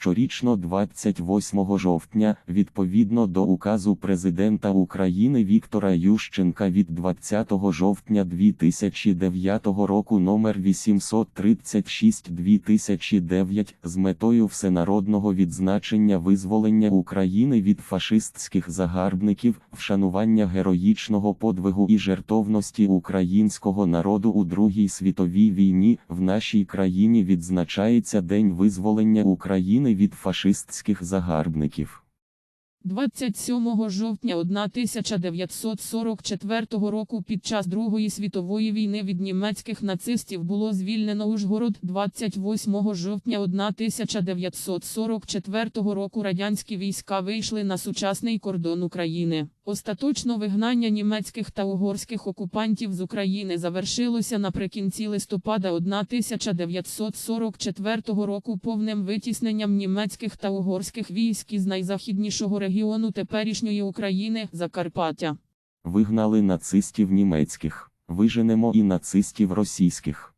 Щорічно 28 жовтня, відповідно до указу президента України Віктора Ющенка від 20 жовтня 2009 року номер 836-2009 з метою всенародного відзначення визволення України від фашистських загарбників, вшанування героїчного подвигу і жертовності українського народу у Другій світовій війні. В нашій країні відзначається День визволення України від фашистських загарбників. 27 жовтня 1944 року під час Другої світової війни від німецьких нацистів було звільнено Ужгород. 28 жовтня 1944 року радянські війська вийшли на сучасний кордон України. Остаточно вигнання німецьких та угорських окупантів з України завершилося наприкінці листопада 1944 року повним витісненням німецьких та угорських військ із найзахіднішого регіону теперішньої України Закарпаття. Вигнали нацистів німецьких, виженемо і нацистів російських.